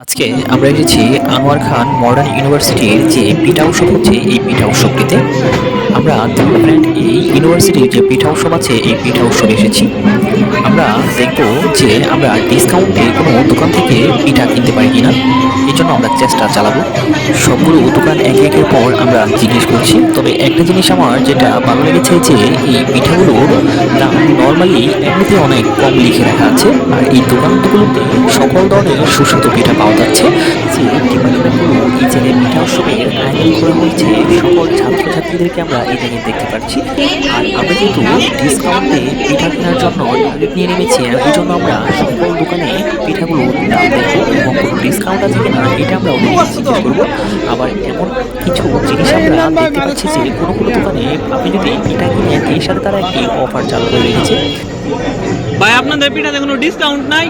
আজকে আমরা এসেছি আনোয়ার খান মডার্ন ইউনিভার্সিটির যে পিঠা উৎসব হচ্ছে এই পিঠা উৎসবটিতে আমরা এই ইউনিভার্সিটির যে পিঠা উৎসব আছে, এই পিঠা উৎসবে এসেছি। আমরা দেখব যে আমরা ডিসকাউন্টে কোনো দোকান থেকে পিঠা কিনতে পারি কিনা। এই জন্য আমরা চেষ্টা চালাবো। সবগুলো দোকান একে একের পর আমরা জিজ্ঞেস করছি। তবে একটা জিনিস আমার যেটা ভালো লেগেছে যে এই পিঠাগুলোর দাম নর্মালি এমনিতে অনেক কম লিখে রাখা আছে। আর এই দোকানগুলোতে সকল ধরনের সুস্বাদু পিঠা পাওয়া যাচ্ছে। করা সকল ছাত্রছাত্রীদেরকে আমরা জায়গায় দেখতে পাচ্ছি। আর আমরা যেহেতু ডিসকাউন্টে পিঠা কেনার জন্য টার্গেট নিয়ে নেমেছি, আর জন্য আমরা সকল দোকানে পিঠাগুলো দাম দেখব এবং কোনো ডিসকাউন্ট আছে কিনা এটা আমরা জিজ্ঞেস করব। আবার এমন কিছু জিনিস আমরা দেখতে পাচ্ছি যে কোনো কোনো দোকানে আপনি যদি পিঠা কিনেন এর সাথে তারা একটি অফার চালু করে রেখেছে ভাই, আপনাদের পিঠাতে কোনো ডিসকাউন্ট নাই?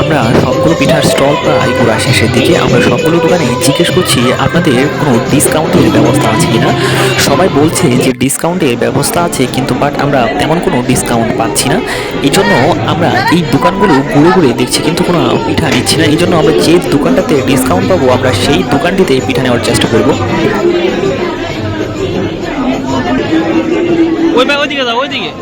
আমরা সবগুলো পিঠার স্টল প্রায় পুরো শেষের দিকে আমরা সবগুলো দোকানে জিজ্ঞেস করছি, আপনাদের কোনো ডিসকাউন্টের ব্যবস্থা আছে কিনা? সবাই বলছে যে ডিসকাউন্টের ব্যবস্থা আছে, কিন্তু বাট আমরা তেমন কোনো ডিসকাউন্ট পাচ্ছি না। এই জন্য আমরা এই দোকানগুলো ঘুরে ঘুরে দেখছি, কিন্তু কোনো পিঠা নিচ্ছি না। এই জন্য আমরা যে দোকানটাতে ডিসকাউন্ট পাবো, আমরা সেই দোকানটিতে পিঠা নেওয়ার চেষ্টা করব। ওই ভাই ওইদিকে যাও ওইদিকে।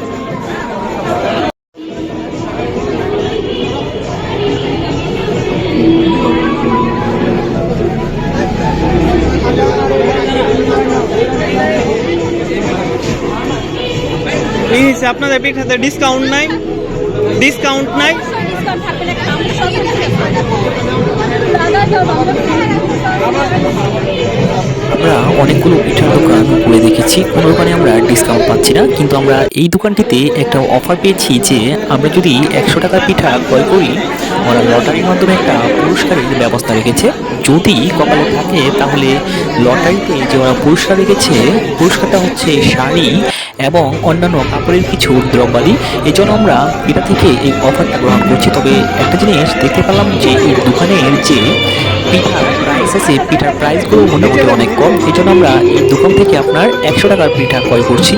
হচ্ছে আপনাদের পিঠাতে ডিসকাউন্ট নাই ডিসকাউন্ট নাই ডিসকাউন্ট আমরা অনেকগুলো পিঠার দোকান ঘুরে দেখেছি। কোনো দোকানে আমরা ডিসকাউন্ট পাচ্ছি না, কিন্তু আমরা এই দোকানটিতে একটা অফার পেয়েছি যে আমরা যদি একশো টাকার পিঠা ক্রয় করি, ওরা লটারির মাধ্যমে একটা পুরস্কারের ব্যবস্থা রেখেছে। যদি কপালে থাকে, তাহলে লটারিতে যে ওরা পুরস্কার রেখেছে, পুরস্কারটা হচ্ছে শাড়ি এবং অন্যান্য কাপড়ের কিছু দ্রব্যাদি। এই জন্য আমরা এটা থেকে এই অফারটা গ্রহণ করছি। তবে একটা জিনিস দেখতে পেলাম যে এই দোকানের যে পিঠার প্রাইস আছে পিঠার প্রাইসগুলো মোটামুটি অনেক কম। এই জন্য আমরা এই দোকান থেকে আপনার একশো টাকার পিঠা ক্রয় করছি।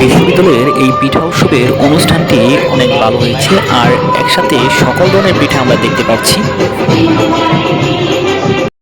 বিশ্ববিদ্যালয়ের এই পিঠা উৎসবের অনুষ্ঠানটি অনেক ভালো হয়েছে, আর একসাথে সকল ধরনের পিঠা আমরা দেখতে পাচ্ছি।